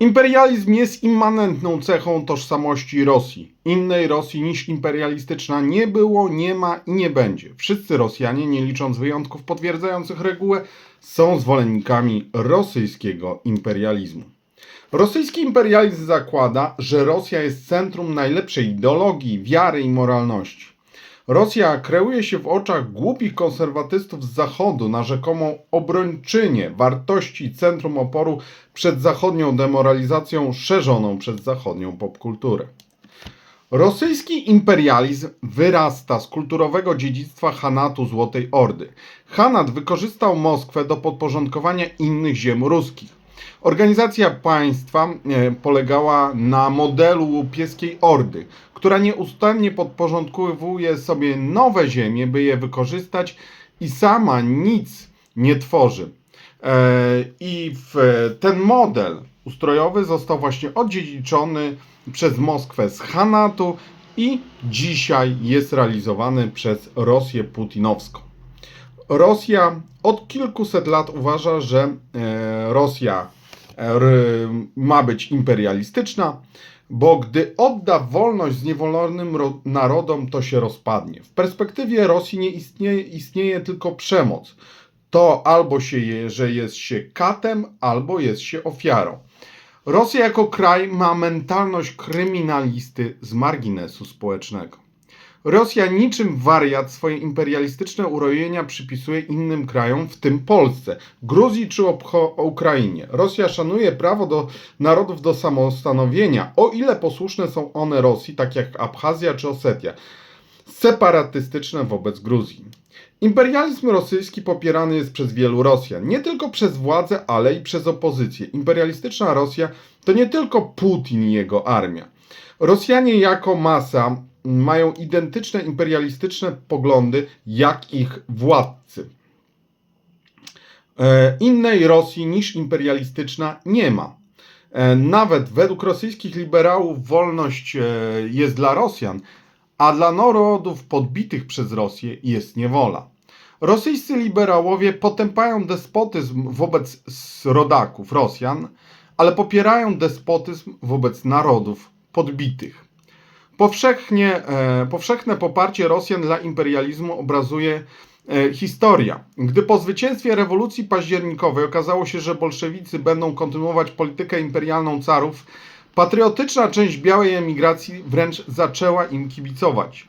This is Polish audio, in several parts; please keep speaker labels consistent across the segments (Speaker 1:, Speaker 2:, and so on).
Speaker 1: Imperializm jest immanentną cechą tożsamości Rosji. Innej Rosji niż imperialistyczna nie było, nie ma i nie będzie. Wszyscy Rosjanie, nie licząc wyjątków potwierdzających regułę, są zwolennikami rosyjskiego imperializmu. Rosyjski imperializm zakłada, że Rosja jest centrum najlepszej ideologii, wiary i moralności. Rosja kreuje się w oczach głupich konserwatystów z Zachodu na rzekomą obrończynię wartości centrum oporu przed zachodnią demoralizacją szerzoną przez zachodnią popkulturę. Rosyjski imperializm wyrasta z kulturowego dziedzictwa Hanatu Złotej Ordy. Hanat wykorzystał Moskwę do podporządkowania innych ziem ruskich. Organizacja państwa e, polegała na modelu łupieskiej ordy, która nieustannie podporządkowuje sobie nowe ziemie, by je wykorzystać i sama nic nie tworzy. E, I ten model ustrojowy został właśnie odziedziczony przez Moskwę z Hanatu i dzisiaj jest realizowany przez Rosję putinowską. Rosja od kilkuset lat uważa, że e, Rosja e, ma być imperialistyczna, bo gdy odda wolność zniewolonym ro, narodom, to się rozpadnie. W perspektywie Rosji nie istnieje, istnieje tylko przemoc. To albo się je, że jest się katem, albo jest się ofiarą. Rosja jako kraj ma mentalność kryminalisty z marginesu społecznego. Rosja niczym wariat swoje imperialistyczne urojenia przypisuje innym krajom, w tym Polsce, Gruzji czy Ukrainie. Rosja szanuje prawo do narodów do samostanowienia, o ile posłuszne są one Rosji, tak jak Abchazja czy Osetia, separatystyczne wobec Gruzji. Imperializm rosyjski popierany jest przez wielu Rosjan, nie tylko przez władzę, ale i przez opozycję. Imperialistyczna Rosja to nie tylko Putin i jego armia. Rosjanie jako masa mają identyczne imperialistyczne poglądy jak ich władcy. E, Innej Rosji niż imperialistyczna nie ma. E, Nawet według rosyjskich liberałów wolność e, jest dla Rosjan, a dla narodów podbitych przez Rosję jest niewola. Rosyjscy liberałowie potępają despotyzm wobec rodaków Rosjan, ale popierają despotyzm wobec narodów podbitych. Powszechnie, e, powszechne poparcie Rosjan dla imperializmu obrazuje e, historia. Gdy po zwycięstwie rewolucji październikowej okazało się, że bolszewicy będą kontynuować politykę imperialną carów, patriotyczna część białej emigracji wręcz zaczęła im kibicować.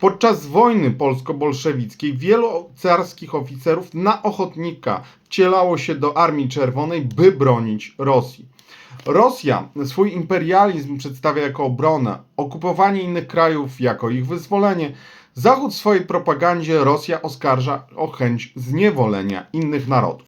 Speaker 1: Podczas wojny polsko-bolszewickiej wielu carskich oficerów na ochotnika wcielało się do Armii Czerwonej, by bronić Rosji. Rosja swój imperializm przedstawia jako obronę, okupowanie innych krajów jako ich wyzwolenie. Zachód w swojej propagandzie Rosja oskarża o chęć zniewolenia innych narodów.